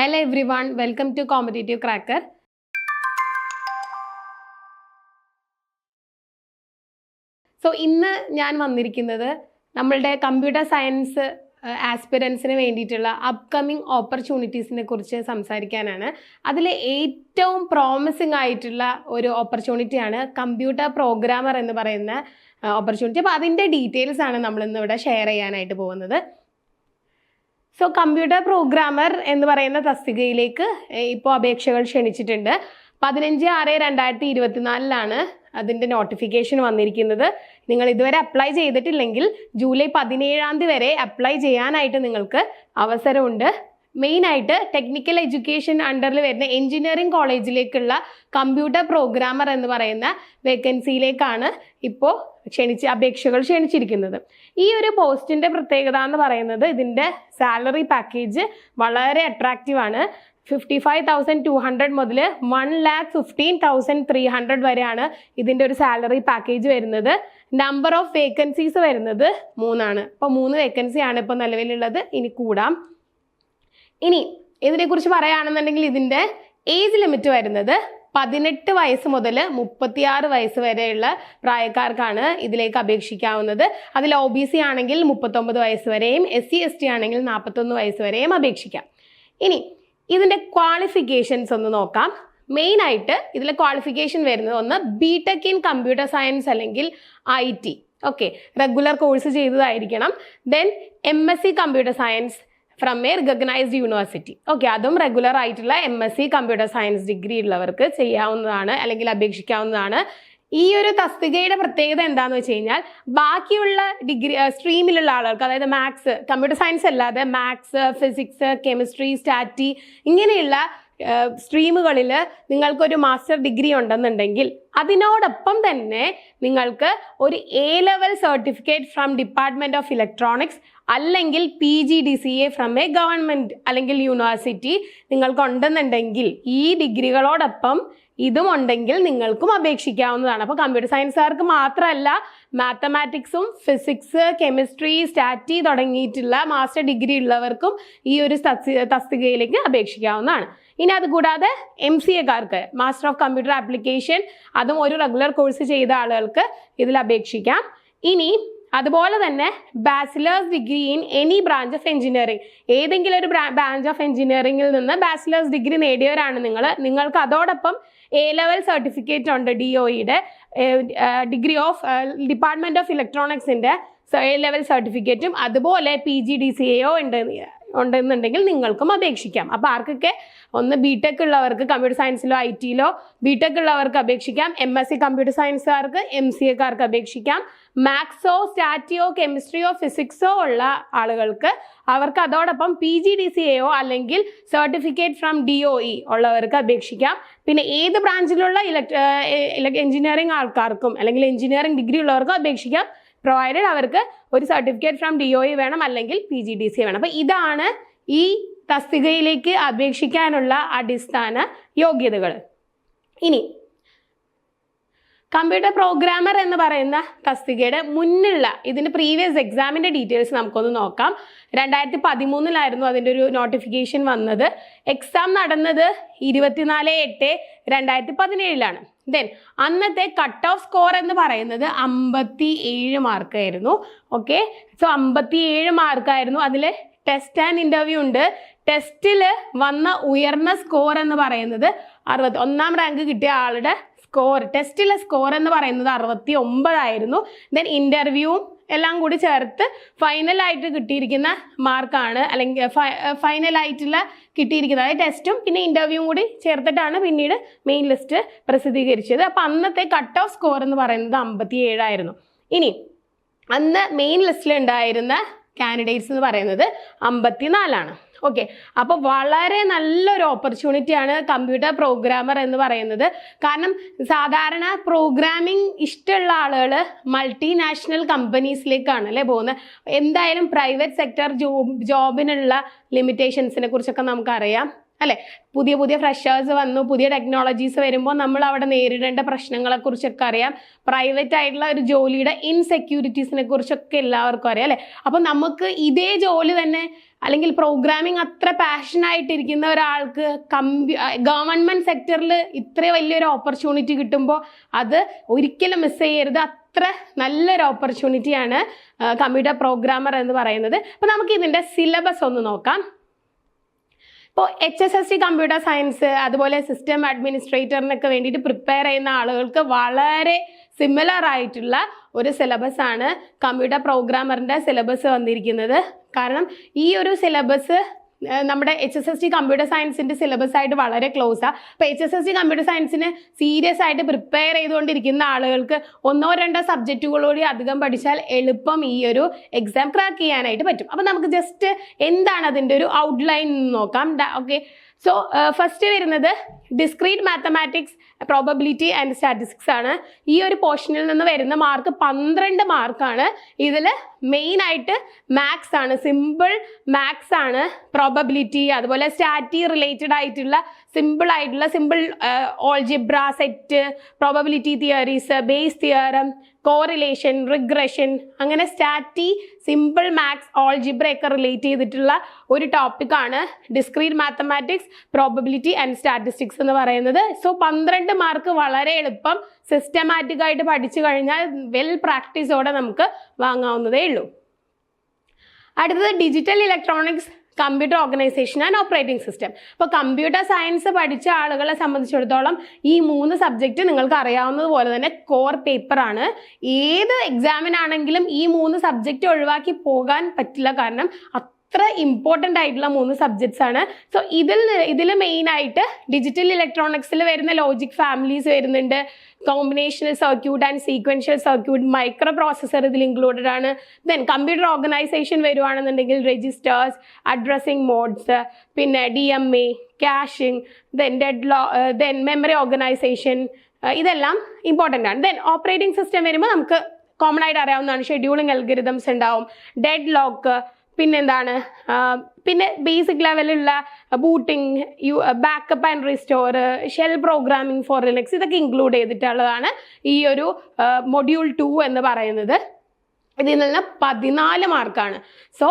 Hello everyone, welcome to Competitive cracker so ഇന്ന് ഞാൻ വന്നിരിക്കുന്നത് നമ്മളുടെ കമ്പ്യൂട്ടർ സയൻസ് ആസ്പിരൻസിന് വേണ്ടിയിട്ടുള്ള അപ്കമിങ് ഓപ്പർച്യൂണിറ്റീസിനെ കുറിച്ച് സംസാരിക്കാനാണ്. അതിൽ ഏറ്റവും പ്രോമിസിംഗ് ആയിട്ടുള്ള ഒരു ഓപ്പർച്യൂണിറ്റിയാണ് കമ്പ്യൂട്ടർ പ്രോഗ്രാമർ എന്ന് പറയുന്ന ഓപ്പർച്യൂണിറ്റി അപ്പോൾ അതിന്റെ ഡീറ്റെയിൽസ് ആണ് നമ്മൾ ഇന്ന് ഇവിടെ ഷെയർ ചെയ്യാനായിട്ട് പോകുന്നത്. സോ കമ്പ്യൂട്ടർ പ്രോഗ്രാമർ എന്ന് പറയുന്ന തസ്തികയിലേക്ക് ഇപ്പോൾ അപേക്ഷകൾ ക്ഷണിച്ചിട്ടുണ്ട്. പതിനഞ്ച് ആറ് രണ്ടായിരത്തി ഇരുപത്തിനാലിലാണ് അതിന്റെ നോട്ടിഫിക്കേഷൻ വന്നിരിക്കുന്നത്. നിങ്ങൾ ഇതുവരെ അപ്ലൈ ചെയ്തിട്ടില്ലെങ്കിൽ ജൂലൈ പതിനേഴാം തീയതി വരെ അപ്ലൈ ചെയ്യാനായിട്ട് നിങ്ങൾക്ക് അവസരമുണ്ട്. മെയിനായിട്ട് ടെക്നിക്കൽ എഡ്യൂക്കേഷൻ അണ്ടറിൽ വരുന്ന എഞ്ചിനീയറിംഗ് കോളേജിലേക്കുള്ള കമ്പ്യൂട്ടർ പ്രോഗ്രാമർ എന്ന് പറയുന്ന വേക്കൻസിയിലേക്കാണ് ഇപ്പോൾ ക്ഷണിച്ച് അപേക്ഷകൾ ക്ഷണിച്ചിരിക്കുന്നത്. ഈ ഒരു പോസ്റ്റിന്റെ പ്രത്യേകത എന്ന് പറയുന്നത് ഇതിന്റെ സാലറി പാക്കേജ് വളരെ അട്രാക്റ്റീവ് ആണ്. Fifty five thousand two hundred മുതൽ one lakh fifteen thousand three hundred വരെയാണ് ഇതിന്റെ ഒരു സാലറി പാക്കേജ് വരുന്നത്. നമ്പർ ഓഫ് വേക്കൻസീസ് വരുന്നത് മൂന്നാണ്. അപ്പോൾ മൂന്ന് വേക്കൻസി ആണ് ഇപ്പോൾ നിലവിലുള്ളത്. ഇനി കൂടാം. ഇനി ഇതിനെക്കുറിച്ച് പറയുകയാണെന്നുണ്ടെങ്കിൽ ഇതിന്റെ ഏജ് ലിമിറ്റ് വരുന്നത് പതിനെട്ട് വയസ്സ് മുതൽ മുപ്പത്തിയാറ് വയസ്സ് വരെയുള്ള പ്രായക്കാർക്കാണ് ഇതിലേക്ക് അപേക്ഷിക്കാവുന്നത്. അതിൽ ഒ ബി സി ആണെങ്കിൽ മുപ്പത്തൊമ്പത് വയസ്സ് വരെയും എസ് സി എസ് ടി ആണെങ്കിൽ നാൽപ്പത്തൊന്ന് വയസ്സ് വരെയും അപേക്ഷിക്കാം. ഇനി ഇതിന്റെ ക്വാളിഫിക്കേഷൻസ് ഒന്ന് നോക്കാം. മെയിനായിട്ട് ഇതിലെ ക്വാളിഫിക്കേഷൻ വരുന്നത് ഒന്ന് B tech in computer science അല്ലെങ്കിൽ I T okay regular course ചെയ്തതായിരിക്കണം. Then M S C computer science from a recognised university okay അതും റെഗുലർ ആയിട്ടുള്ള M S C computer science degree ഉള്ളവർക്ക് ചെയ്യാവുന്നതാണ് അല്ലെങ്കിൽ അപേക്ഷിക്കാവുന്നതാണ്. ഈ ഒരു തസ്തികയുടെ പ്രത്യേകത എന്താണെന്ന് വെച്ച് കഴിഞ്ഞാൽ ബാക്കിയുള്ള ഡിഗ്രി സ്ട്രീമിലുള്ള ആളുകൾക്ക് അതായത് മാത്സ് കമ്പ്യൂട്ടർ സയൻസ് അല്ലാതെ മാത്സ് ഫിസിക്സ് കെമിസ്ട്രി സ്റ്റാറ്റി ഇങ്ങനെയുള്ള സ്ട്രീമുകളിൽ നിങ്ങൾക്കൊരു മാസ്റ്റർ ഡിഗ്രി ഉണ്ടെന്നുണ്ടെങ്കിൽ അതിനോടൊപ്പം തന്നെ നിങ്ങൾക്ക് ഒരു A level certificate from department of electronics അല്ലെങ്കിൽ P G D C A from a government അല്ലെങ്കിൽ യൂണിവേഴ്സിറ്റി നിങ്ങൾക്കുണ്ടെന്നുണ്ടെങ്കിൽ ഈ ഡിഗ്രികളോടൊപ്പം ഇതും ഉണ്ടെങ്കിൽ നിങ്ങൾക്കും അപേക്ഷിക്കാവുന്നതാണ്. അപ്പോൾ കമ്പ്യൂട്ടർ സയൻസുകാർക്ക് മാത്രമല്ല മാത്തമാറ്റിക്സും ഫിസിക്സ് കെമിസ്ട്രി സ്റ്റാറ്റി തുടങ്ങിയിട്ടുള്ള മാസ്റ്റർ ഡിഗ്രി ഉള്ളവർക്കും ഈ ഒരു തസ്തികയിലേക്ക് അപേക്ഷിക്കാവുന്നതാണ്. ഇനി അതുകൂടാതെ എം സി എക്കാർക്ക് മാസ്റ്റർ ഓഫ് കമ്പ്യൂട്ടർ ആപ്ലിക്കേഷൻ അതും ഒരു റെഗുലർ കോഴ്സ് ചെയ്ത ആളുകൾക്ക് ഇതിൽ അപേക്ഷിക്കാം. ഇനി അതുപോലെ തന്നെ bachelors degree in any branch of engineering ഏതെങ്കിലും ഒരു ബ്രാഞ്ച് ഓഫ് എഞ്ചിനീയറിംഗിൽ നിന്ന് ബാച്ചിലേഴ്സ് ഡിഗ്രി നേടിയവരാണ് നിങ്ങൾ നിങ്ങൾക്ക് അതോടൊപ്പം എ ലെവൽ സർട്ടിഫിക്കറ്റ് ഉണ്ട് ഡി ഒയുടെ ഡിഗ്രി ഓഫ് ഡിപ്പാർട്ട്മെന്റ് ഓഫ് ഇലക്ട്രോണിക്സിന്റെ എ ലെവൽ സർട്ടിഫിക്കറ്റും അതുപോലെ പി ജി ഡി സി എയോ ഉണ്ട്. ഉണ്ടെന്നുണ്ടെങ്കിൽ നിങ്ങൾക്കും അപേക്ഷിക്കാം. അപ്പോൾ ആർക്കൊക്കെ ഒന്ന് ബി ടെക് ഉള്ളവർക്ക് കമ്പ്യൂട്ടർ സയൻസിലോ ഐ ടിയിലോ ബി ടെക് ഉള്ളവർക്ക് അപേക്ഷിക്കാം. എം എസ് സി കമ്പ്യൂട്ടർ സയൻസുകാർക്ക് എം സി എക്കാർക്ക് അപേക്ഷിക്കാം. മാത്സോ സ്റ്റാറ്റിയോ കെമിസ്ട്രിയോ ഫിസിക്സോ ഉള്ള ആളുകൾക്ക് അവർക്ക് അതോടൊപ്പം പി ജി ഡി സി എയോ അല്ലെങ്കിൽ certificate from D O E ഉള്ളവർക്ക് അപേക്ഷിക്കാം. പിന്നെ ഏത് ബ്രാഞ്ചിലുള്ള ഇലക്ട് എഞ്ചിനീയറിംഗ് ആൾക്കാർക്കും അല്ലെങ്കിൽ എഞ്ചിനീയറിംഗ് ഡിഗ്രി ഉള്ളവർക്കും അപേക്ഷിക്കാം. പ്രൊവൈഡഡ് അവർക്ക് ഒരു സർട്ടിഫിക്കറ്റ് ഫ്രം ഡി ഒ വേണം അല്ലെങ്കിൽ പി ജി ഡി സി വേണം. അപ്പോൾ ഇതാണ് ഈ തസ്തികയിലേക്ക് അപേക്ഷിക്കാനുള്ള അടിസ്ഥാന യോഗ്യതകൾ. ഇനി കമ്പ്യൂട്ടർ പ്രോഗ്രാമർ എന്ന് പറയുന്ന തസ്തികയുടെ മുന്നുള്ള ഇതിന്റെ പ്രീവിയസ് എക്സാമിന്റെ ഡീറ്റെയിൽസ് നമുക്കൊന്ന് നോക്കാം. രണ്ടായിരത്തി പതിമൂന്നിലായിരുന്നു അതിന്റെ ഒരു നോട്ടിഫിക്കേഷൻ വന്നത്. എക്സാം നടന്നത് ഇരുപത്തിനാല് എട്ട് രണ്ടായിരത്തി പതിനേഴിലാണ് ദെൻ അന്നത്തെ കട്ട് ഓഫ് സ്കോർ എന്ന് പറയുന്നത് അമ്പത്തി ഏഴ് മാർക്കായിരുന്നു ഓക്കെ സോ അമ്പത്തി ഏഴ് മാർക്കായിരുന്നു അതിൽ ടെസ്റ്റ് ആൻഡ് ഇന്റർവ്യൂ ഉണ്ട്. ടെസ്റ്റിൽ വന്ന ഉയർന്ന സ്കോർ എന്ന് പറയുന്നത് അറുപത്തി ഒന്നാം റാങ്ക് കിട്ടിയ ആളുടെ സ്കോർ ടെസ്റ്റിലെ സ്കോർ എന്ന് പറയുന്നത് അറുപത്തി ഒമ്പതായിരുന്നു ദെൻ ഇന്റർവ്യൂവും എല്ലാം കൂടി ചേർത്ത് ഫൈനലായിട്ട് കിട്ടിയിരിക്കുന്ന മാർക്കാണ് അല്ലെങ്കിൽ ഫൈനലായിട്ടുള്ള കിട്ടിയിരിക്കുന്നത്. അതായത് ടെസ്റ്റും പിന്നെ ഇന്റർവ്യൂവും കൂടി ചേർത്തിട്ടാണ് പിന്നീട് മെയിൻ ലിസ്റ്റ് പ്രസിദ്ധീകരിച്ചത്. അപ്പോൾ അന്നത്തെ കട്ട് ഓഫ് സ്കോർ എന്ന് പറയുന്നത് അമ്പത്തി ഏഴായിരുന്നു ഇനി അന്ന് മെയിൻ ലിസ്റ്റിലുണ്ടായിരുന്ന കാൻഡിഡേറ്റ്സ് എന്ന് പറയുന്നത് അമ്പത്തിനാലാണ്. ഓക്കെ അപ്പോൾ വളരെ നല്ലൊരു ഓപ്പർച്യൂണിറ്റിയാണ് കമ്പ്യൂട്ടർ പ്രോഗ്രാമർ എന്ന് പറയുന്നത്. കാരണം സാധാരണ പ്രോഗ്രാമിംഗ് ഇഷ്ടമുള്ള ആളുകൾ മൾട്ടിനാഷണൽ കമ്പനീസിലേക്കാണ് അല്ലേ പോകുന്നത് എന്തായാലും പ്രൈവറ്റ് സെക്ടർ ജോബ് ജോബിനുള്ള ലിമിറ്റേഷൻസിനെ കുറിച്ചൊക്കെ നമുക്കറിയാം. അല്ലെ? പുതിയ പുതിയ ഫ്രഷേഴ്സ് വന്നു പുതിയ ടെക്നോളജീസ് വരുമ്പോൾ നമ്മൾ അവിടെ നേരിടേണ്ട പ്രശ്നങ്ങളെ കുറിച്ചൊക്കെ അറിയാം. പ്രൈവറ്റ് ആയിട്ടുള്ള ഒരു ജോലിയുടെ ഇൻസെക്യൂരിറ്റീസിനെ കുറിച്ചൊക്കെ എല്ലാവർക്കും അറിയാം അല്ലെ? അപ്പം നമുക്ക് ഇതേ ജോലി തന്നെ അല്ലെങ്കിൽ പ്രോഗ്രാമിംഗ് അത്ര പാഷനായിട്ടിരിക്കുന്ന ഒരാൾക്ക് കമ്പ്യൂ ഗവൺമെന്റ് സെക്ടറിൽ ഇത്ര വലിയൊരു ഓപ്പർച്യൂണിറ്റി കിട്ടുമ്പോൾ അത് ഒരിക്കലും മിസ് ചെയ്യരുത്. അത്ര നല്ലൊരു ഓപ്പർച്യൂണിറ്റിയാണ് കമ്പ്യൂട്ടർ പ്രോഗ്രാമർ എന്ന് പറയുന്നത്. അപ്പോൾ നമുക്ക് ഇതിന്റെ സിലബസ് ഒന്ന് നോക്കാം. ഇപ്പോൾ H S S C computer science അതുപോലെ സിസ്റ്റം അഡ്മിനിസ്ട്രേറ്ററിനൊക്കെ വേണ്ടിയിട്ട് പ്രിപ്പയർ ചെയ്യുന്ന ആളുകൾക്ക് വളരെ സിമിലർ ആയിട്ടുള്ള ഒരു സിലബസ് ആണ് കമ്പ്യൂട്ടർ പ്രോഗ്രാമറിന്റെ സിലബസ് വന്നിരിക്കുന്നത്. കാരണം ഈ ഒരു സിലബസ് നമ്മുടെ H S S T computer സയൻസിന്റെ സിലബസ് ആയിട്ട് വളരെ ക്ലോസ് ആണ് അപ്പോൾ H S S T computer സയൻസിന് serious ആയിട്ട് പ്രിപ്പയർ ചെയ്തുകൊണ്ടിരിക്കുന്ന ആളുകൾക്ക് ഒന്നോ രണ്ടോ സബ്ജക്റ്റുകളോട് അധികം പഠിച്ചാൽ എളുപ്പം ഈ ഒരു എക്സാം ക്രാക്ക് ചെയ്യാനായിട്ട് പറ്റും. അപ്പോൾ നമുക്ക് ജസ്റ്റ് എന്താണ് അതിന്റെ ഒരു ഔട്ട്ലൈൻ നോക്കാം. ഓക്കെ സോ ഫസ്റ്റ് വരുന്നത് discrete mathematics probability and statistics ആണ്. ഈ ഒരു പോർഷനിൽ നിന്ന് വരുന്ന മാർക്ക് പന്ത്രണ്ട് മാർക്കാണ് ഇതിൽ മെയിൻ ആയിട്ട് മാത്സ് ആണ്. സിമ്പിൾ മാത്സ് ആണ് പ്രോബബിലിറ്റി അതുപോലെ സ്റ്റാറ്റി റിലേറ്റഡ് ആയിട്ടുള്ള സിമ്പിൾ ആയിട്ടുള്ള simple algebra set probability theories Bayes theorem correlation regression അങ്ങനെ സ്റ്റാറ്റി സിമ്പിൾ മാത്സ് ഓൾജിബ്ര ഒക്കെ റിലേറ്റ് ചെയ്തിട്ടുള്ള ഒരു ടോപ്പിക്കാണ് discrete mathematics probability and statistics എന്ന് പറയുന്നത്. സോ പന്ത്രണ്ട് മാർക്ക് വളരെ എളുപ്പം സിസ്റ്റമാറ്റിക് ആയിട്ട് പഠിച്ചു കഴിഞ്ഞാൽ വെൽ പ്രാക്ടീസോടെ നമുക്ക് വാങ്ങാവുന്നതേ ഉള്ളൂ. അടുത്തത് digital electronics computer organisation and operating system അപ്പോൾ കമ്പ്യൂട്ടർ സയൻസ് പഠിച്ച ആളുകളെ സംബന്ധിച്ചിടത്തോളം ഈ മൂന്ന് സബ്ജക്റ്റ് നിങ്ങൾക്ക് അറിയാവുന്നതുപോലെ തന്നെ കോർ പേപ്പറാണ് ഏത് എക്സാമിനാണെങ്കിലും ഈ മൂന്ന് സബ്ജക്റ്റ് ഒഴിവാക്കി പോകാൻ പറ്റില്ല. കാരണം അത്ര ഇമ്പോർട്ടന്റ് ആയിട്ടുള്ള മൂന്ന് സബ്ജക്ട്സ് ആണ്. സോ ഇതിൽ ഇതിൽ മെയിനായിട്ട് ഡിജിറ്റൽ ഇലക്ട്രോണിക്സിൽ വരുന്ന ലോജിക് ഫാമിലീസ് വരുന്നുണ്ട്. Combinational circuit and sequential circuit microprocessor ഇതിൽ ഇൻക്ലൂഡഡ് ആണ്. ദെൻ കമ്പ്യൂട്ടർ ഓർഗനൈസേഷൻ വരുവാണെന്നുണ്ടെങ്കിൽ രജിസ്റ്റേഴ്സ് അഡ്രസ്സിംഗ് മോഡ്സ് പിന്നെ D M A caching then deadlock then memory organisation ഇതെല്ലാം ഇമ്പോർട്ടന്റ് ആണ്. ദെൻ ഓപ്പറേറ്റിംഗ് സിസ്റ്റം വരുമ്പോൾ നമുക്ക് കോമൺ ആയിട്ട് അറിയാവുന്നതാണ്. ഷെഡ്യൂളിംഗ് അൽഗരിതംസ് ഉണ്ടാവും. ഡെഡ് ലോക്ക് പിന്നെന്താണ്? പിന്നെ ബേസിക് ലെവലിലുള്ള booting U backup and restore shell programming for Linux ഇതൊക്കെ ഇൻക്ലൂഡ് ചെയ്തിട്ടുള്ളതാണ് ഈ ഒരു മൊഡ്യൂൾ ടു എന്ന് പറയുന്നത്. ഇതിൽ നിന്ന് പതിനാല് മാർക്കാണ് സോ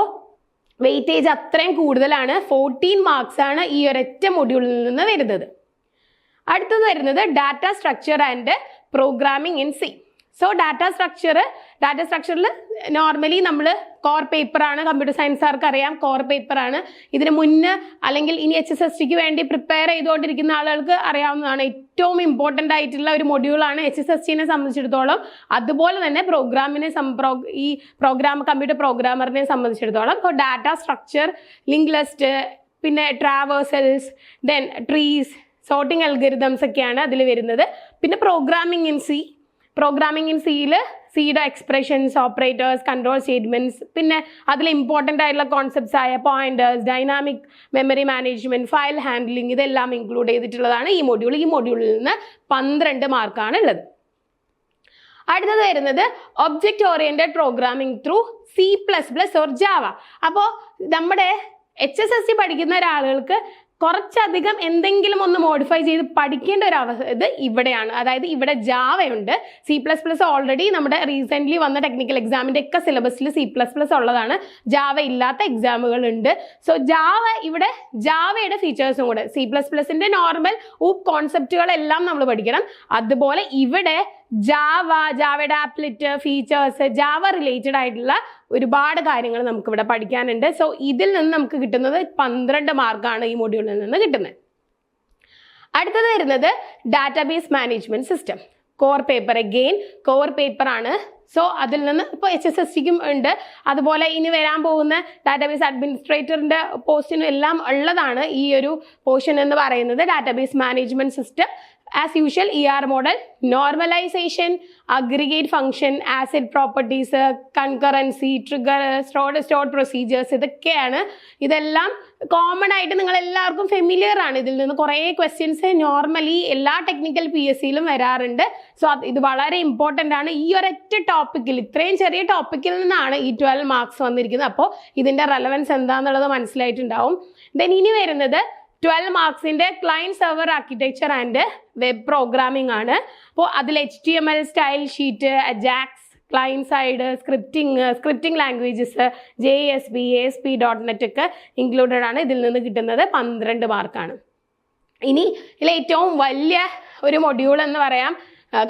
വെയിറ്റേജ് അത്രയും കൂടുതലാണ്. ഫോർട്ടീൻ മാർക്സ് ആണ് ഈ ഒരൊറ്റ മൊഡ്യൂളിൽ നിന്ന് വരുന്നത്. അടുത്തത് വരുന്നത് data structure and programming in C so data structure data സ്ട്രക്ചറിൽ നോർമലി നമ്മൾ കോർ പേപ്പറാണ് കമ്പ്യൂട്ടർ സയൻസുകാർക്ക് അറിയാം കോർ പേപ്പറാണ് ഇതിന് മുന്നേ അല്ലെങ്കിൽ ഇനി എച്ച് എസ് എസ് ടിക്ക് വേണ്ടി പ്രിപ്പയർ ചെയ്തുകൊണ്ടിരിക്കുന്ന ആളുകൾക്ക് അറിയാവുന്നതാണ്. ഏറ്റവും ഇമ്പോർട്ടന്റ് ആയിട്ടുള്ള ഒരു മൊഡ്യൂളാണ് എച്ച് എസ് എസ് ടിനെ സംബന്ധിച്ചിടത്തോളം. അതുപോലെ തന്നെ പ്രോഗ്രാമിനെ ഈ പ്രോഗ്രാം കമ്പ്യൂട്ടർ പ്രോഗ്രാമറിനെ സംബന്ധിച്ചിടത്തോളം. ഇപ്പോൾ ഡാറ്റ സ്ട്രക്ചർ ലിങ്ക് ലിസ്റ്റ് പിന്നെ traversals then trees sorting algorithms ഒക്കെയാണ് അതിൽ വരുന്നത്. പിന്നെ programming in C programming in സിയിൽ സിയുടെ എക്സ്പ്രഷൻസ് ഓപ്പറേറ്റേഴ്സ് കൺട്രോൾ സ്റ്റേറ്റ്മെന്റ്സ് പിന്നെ അതിൽ ഇമ്പോർട്ടന്റ് ആയിട്ടുള്ള കോൺസെപ്റ്റ്സ് ആയ pointers dynamic memory management file handling ഇതെല്ലാം ഇൻക്ലൂഡ് ചെയ്തിട്ടുള്ളതാണ് ഈ മൊഡ്യൂൾ ഈ മൊഡ്യൂളിൽ നിന്ന് പന്ത്രണ്ട് മാർക്കാണ് ഉള്ളത്. അടുത്തത് വരുന്നത് object oriented programming through C plus plus or Java അപ്പോൾ നമ്മുടെ എച്ച് എസ് എസ് സി പഠിക്കുന്ന ഒരാളുകൾക്ക് കുറച്ചധികം എന്തെങ്കിലും ഒന്ന് മോഡിഫൈ ചെയ്ത് പഠിക്കേണ്ട ഒരു അവസ്ഥ ഇത് ഇവിടെയാണ്. അതായത് ഇവിടെ ജാവയുണ്ട്. സി പ്ലസ് പ്ലസ് ഓൾറെഡി നമ്മുടെ റീസെന്റ്ലി വന്ന ടെക്നിക്കൽ എക്സാമിന്റെ ഒക്കെ സിലബസിൽ സി പ്ലസ് പ്ലസ് ഉള്ളതാണ്. ജാവ ഇല്ലാത്ത എക്സാമുകൾ ഉണ്ട്. സോ ജാവ ഇവിടെ ജാവയുടെ ഫീച്ചേഴ്സും കൂടെ സി പ്ലസ് പ്ലസിന്റെ നോർമൽ ഊപ്പ് കോൺസെപ്റ്റുകളെല്ലാം നമ്മൾ പഠിക്കണം. അതുപോലെ ഇവിടെ ജാവ ജാവയുടെ ആപ്ലിറ്റ് ഫീച്ചേഴ്സ് ജാവ റിലേറ്റഡ് ആയിട്ടുള്ള ഒരുപാട് കാര്യങ്ങൾ നമുക്ക് ഇവിടെ പഠിക്കാനുണ്ട്. സോ ഇതിൽ നിന്ന് നമുക്ക് കിട്ടുന്നത് പന്ത്രണ്ട് മാർക്കാണ് ഈ മൊഡ്യൂളിൽ നിന്ന് കിട്ടുന്നത്. അടുത്തത് വരുന്നത് database management system core paper again core paper ആണ്. സോ അതിൽ നിന്ന് ഇപ്പോൾ എച്ച് എസ് എസ് സിക്കും ഉണ്ട്. അതുപോലെ ഇനി വരാൻ പോകുന്ന ഡാറ്റാബേസ് അഡ്മിനിസ്ട്രേറ്ററിന്റെ പോസ്റ്റിനും എല്ലാം ഉള്ളതാണ് ഈ ഒരു പോർഷൻ എന്ന് പറയുന്നത് database management system as usual E R model normalisation aggregate function ACID properties concurrency trigger stored stored procedures ഇതൊക്കെയാണ്. ഇതെല്ലാം കോമൺ ആയിട്ട് നിങ്ങൾ എല്ലാവർക്കും ഫെമിലിയർ ആണ്. ഇതിൽ നിന്ന് കുറേ ക്വസ്റ്റ്യൻസ് നോർമലി എല്ലാ ടെക്നിക്കൽ പി എസ് സിയിലും വരാറുണ്ട്. സോ ഇത് വളരെ ഇമ്പോർട്ടന്റ് ആണ്. ഈ ഒരൊറ്റ ടോപ്പിക്കിൽ ഇത്രയും ചെറിയ ടോപ്പിക്കിൽ നിന്നാണ് ഈ ട്വൽവ് മാർക്സ് വന്നിരിക്കുന്നത്. അപ്പോൾ ഇതിന്റെ റെലവൻസ് എന്താണെന്നുള്ളത് മനസ്സിലായിട്ടുണ്ടാവും. ദെൻ ഇനി വരുന്നത് twelve മാർക്സിന്റെ client server architecture and web programming ആണ്. അപ്പോൾ അതിൽ H T M L style sheet Ajax client side scripting scripting languages J S B S P dot net ഒക്കെ ഇൻക്ലൂഡഡ് ആണ് ഇതിൽ നിന്ന് കിട്ടുന്നത് പന്ത്രണ്ട് മാർക്കാണ് ഇനി ഇതിൽ ഏറ്റവും വലിയ ഒരു മൊഡ്യൂൾ എന്ന് പറയാം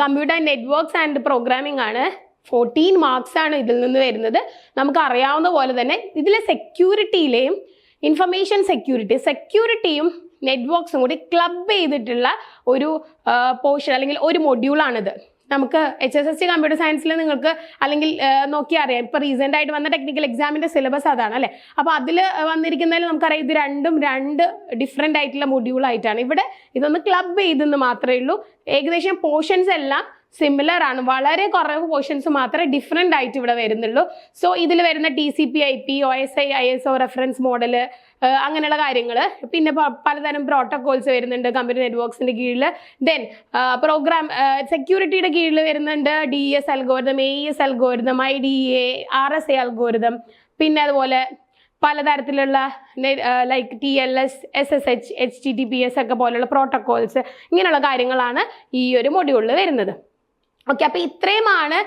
കമ്പ്യൂട്ടർ നെറ്റ്വർക്ക്സ് ആൻഡ് പ്രോഗ്രാമിംഗ് ആണ്. ഫോർട്ടീൻ മാർക്സ് ആണ് ഇതിൽ നിന്ന് വരുന്നത്. നമുക്ക് അറിയാവുന്ന പോലെ തന്നെ ഇതിലെ സെക്യൂരിറ്റിയിലെയും ഇൻഫർമേഷൻ സെക്യൂരിറ്റി സെക്യൂരിറ്റിയും നെറ്റ്വർക്ക്സും കൂടി ക്ലബ് ചെയ്തിട്ടുള്ള ഒരു പോർഷൻ അല്ലെങ്കിൽ ഒരു മൊഡ്യൂളാണിത് നമുക്ക് H S S C computer സയൻസിൽ നിങ്ങൾക്ക് അല്ലെങ്കിൽ നോക്കിയാൽ അറിയാം. ഇപ്പോൾ റീസെന്റ് ആയിട്ട് വന്ന ടെക്നിക്കൽ എക്സാമിന്റെ സിലബസ് അതാണ് അല്ലേ? അപ്പോൾ അതിൽ വന്നിരിക്കുന്നതിൽ നമുക്കറിയാം ഇത് രണ്ടും രണ്ട് ഡിഫറെന്റ് ആയിട്ടുള്ള മൊഡ്യൂൾ ആയിട്ടാണ്. ഇവിടെ ഇതൊന്ന് ക്ലബ് ചെയ്തെന്ന് മാത്രമേ ഉള്ളൂ. ഏകദേശം പോർഷൻസ് എല്ലാം സിമിലർ ആണ്. വളരെ കുറവ് പോർഷൻസ് മാത്രമേ ഡിഫറെന്റ് ആയിട്ട് ഇവിടെ വരുന്നുള്ളൂ. സോ ഇതിൽ വരുന്ന T C P I P O S I I S O reference model അങ്ങനെയുള്ള കാര്യങ്ങൾ. പിന്നെ പലതരം പ്രോട്ടോകോൾസ് വരുന്നുണ്ട് കമ്പ്യൂട്ടർ നെറ്റ്വർക്സിന്റെ കീഴിൽ ദെൻ പ്രോഗ്രാം സെക്യൂരിറ്റിയുടെ കീഴിൽ വരുന്നുണ്ട് D S algorithm A S algorithm I D A R S A algorithm പിന്നെ അതുപോലെ പലതരത്തിലുള്ള like T L S S S H H T T P S ഒക്കെ പോലുള്ള പ്രോട്ടോകോൾസ് ഇങ്ങനെയുള്ള കാര്യങ്ങളാണ് ഈ ഒരു മൊഡ്യൂളിൽ വരുന്നത്. ഓക്കെ അപ്പോൾ ഇത്രയുമാണ്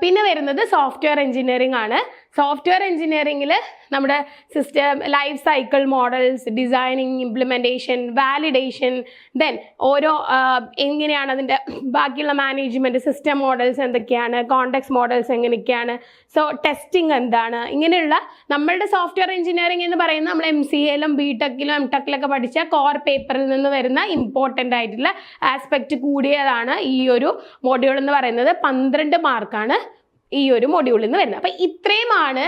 പിന്നെ വരുന്നത് സോഫ്റ്റ്വെയർ എഞ്ചിനീയറിംഗ് ആണ്. സോഫ്റ്റ്വെയർ എഞ്ചിനീയറിംഗിൽ നമ്മുടെ system life cycle models designing implementation validation then ഓരോ എങ്ങനെയാണ് അതിന്റെ ബാക്കിയുള്ള മാനേജ്മെന്റ് സിസ്റ്റം മോഡൽസ് എന്തൊക്കെയാണ് കോണ്ടക്സ് മോഡൽസ് എങ്ങനെയൊക്കെയാണ് സോ ടെസ്റ്റിംഗ് എന്താണ് ഇങ്ങനെയുള്ള നമ്മളുടെ സോഫ്റ്റ്വെയർ എഞ്ചിനീയറിംഗ് എന്ന് പറയുന്നത് നമ്മൾ എം സി എയിലും ബി ടെക്കിലും എം ടെക്കിലൊക്കെ പഠിച്ച കോർ പേപ്പറിൽ നിന്ന് വരുന്ന ഇമ്പോർട്ടന്റ് ആയിട്ടുള്ള ആസ്പെക്റ്റ് കൂടിയതാണ് ഈ ഒരു മോഡ്യൂൾ എന്ന് പറയുന്നത്. പന്ത്രണ്ട് മാർക്കാണ് ഈ ഒരു മൊഡ്യൂളിൽ നിന്ന് വരുന്നത്. അപ്പം ഇത്രയുമാണ്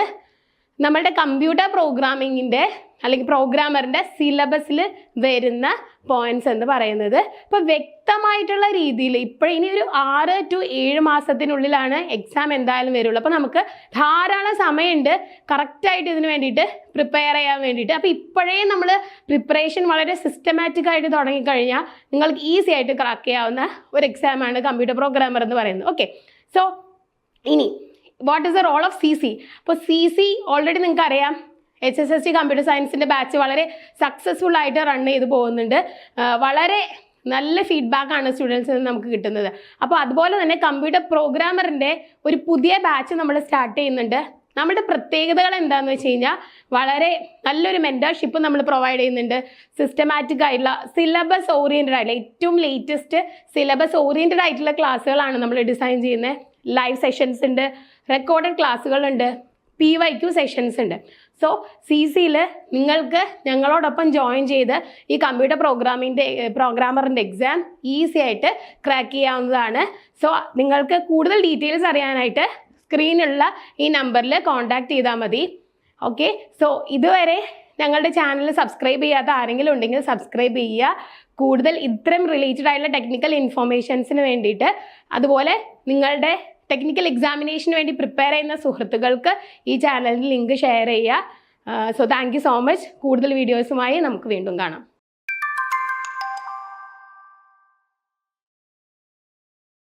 നമ്മളുടെ കമ്പ്യൂട്ടർ പ്രോഗ്രാമിങ്ങിന്റെ അല്ലെങ്കിൽ പ്രോഗ്രാമറിന്റെ സിലബസിൽ വരുന്ന പോയിന്റ്സ് എന്ന് പറയുന്നത്. ഇപ്പോൾ വ്യക്തമായിട്ടുള്ള രീതിയിൽ ഇപ്പോഴിനി ഒരു ആറ് ടു ഏഴ് മാസത്തിനുള്ളിലാണ് എക്സാം എന്തായാലും വരുള്ളൂ. അപ്പോൾ നമുക്ക് ധാരാളം സമയമുണ്ട്. കറക്റ്റായിട്ട് ഇതിന് വേണ്ടിയിട്ട് പ്രിപ്പയർ ചെയ്യാൻ വേണ്ടിയിട്ട്. അപ്പോൾ ഇപ്പോഴേ നമ്മൾ പ്രിപ്പറേഷൻ വളരെ സിസ്റ്റമാറ്റിക് ആയിട്ട് തുടങ്ങിക്കഴിഞ്ഞാൽ നിങ്ങൾക്ക് ഈസി ആയിട്ട് ക്രാക്ക് ചെയ്യാവുന്ന ഒരു എക്സാമാണ് കമ്പ്യൂട്ടർ പ്രോഗ്രാമർ എന്ന് പറയുന്നത്. ഓക്കെ സോ ഇനി what is the role of C C അപ്പോൾ സി സി ഓൾറെഡി നിങ്ങൾക്ക് അറിയാം H S S T computer സയൻസിന്റെ ബാച്ച് വളരെ സക്സസ്ഫുൾ ആയിട്ട് റൺ ചെയ്ത് പോകുന്നുണ്ട്. വളരെ നല്ല ഫീഡ്ബാക്കാണ് സ്റ്റുഡൻസിൽ നിന്ന് നമുക്ക് കിട്ടുന്നത്. അപ്പോൾ അതുപോലെ തന്നെ കമ്പ്യൂട്ടർ പ്രോഗ്രാമറിന്റെ ഒരു പുതിയ ബാച്ച് നമ്മൾ സ്റ്റാർട്ട് ചെയ്യുന്നുണ്ട്. നമ്മുടെ പ്രത്യേകതകൾ എന്താണെന്ന് വെച്ച് കഴിഞ്ഞാൽ വളരെ നല്ലൊരു മെന്റർഷിപ്പ് നമ്മൾ പ്രൊവൈഡ് ചെയ്യുന്നുണ്ട്. സിസ്റ്റമാറ്റിക് ആയിട്ടുള്ള സിലബസ് ഓറിയന്റഡ് ആയിട്ടുള്ള ഏറ്റവും ലേറ്റസ്റ്റ് സിലബസ് ഓറിയന്റഡ് ആയിട്ടുള്ള ക്ലാസ്സുകളാണ് നമ്മൾ ഡിസൈൻ ചെയ്യുന്നത്. ലൈവ് സെഷൻസ് ഉണ്ട്. റെക്കോർഡഡ് ക്ലാസ്സുകളുണ്ട് പി വൈ ക്യു സെഷൻസ് ഉണ്ട്. സോ സി സിയിൽ നിങ്ങൾക്ക് ഞങ്ങളോടൊപ്പം ജോയിൻ ചെയ്ത് ഈ കമ്പ്യൂട്ടർ പ്രോഗ്രാമിന്റെ പ്രോഗ്രാമറിന്റെ എക്സാം ഈസി ആയിട്ട് ക്രാക്ക് ചെയ്യാവുന്നതാണ്. സോ നിങ്ങൾക്ക് കൂടുതൽ ഡീറ്റെയിൽസ് അറിയാനായിട്ട് സ്ക്രീനിലുള്ള ഈ നമ്പറിൽ കോൺടാക്ട് ചെയ്താൽ മതി. ഓക്കെ സോ ഇതുവരെ ഞങ്ങളുടെ ചാനൽ സബ്സ്ക്രൈബ് ചെയ്യാത്ത ആരെങ്കിലും ഉണ്ടെങ്കിൽ സബ്സ്ക്രൈബ് ചെയ്യുക. കൂടുതൽ ഇത്തരം റിലേറ്റഡ് ആയിട്ടുള്ള ടെക്നിക്കൽ ഇൻഫോർമേഷൻസിന് വേണ്ടിയിട്ട് അതുപോലെ നിങ്ങളുടെ ടെക്നിക്കൽ എക്സാമിനേഷന് വേണ്ടി പ്രിപ്പയർ ചെയ്യുന്ന സുഹൃത്തുക്കൾക്ക് ഈ ചാനലിൽ ലിങ്ക് ഷെയർ ചെയ്യുക. സോ താങ്ക് സോ മച്ച് കൂടുതൽ വീഡിയോസുമായി നമുക്ക് വീണ്ടും കാണാം.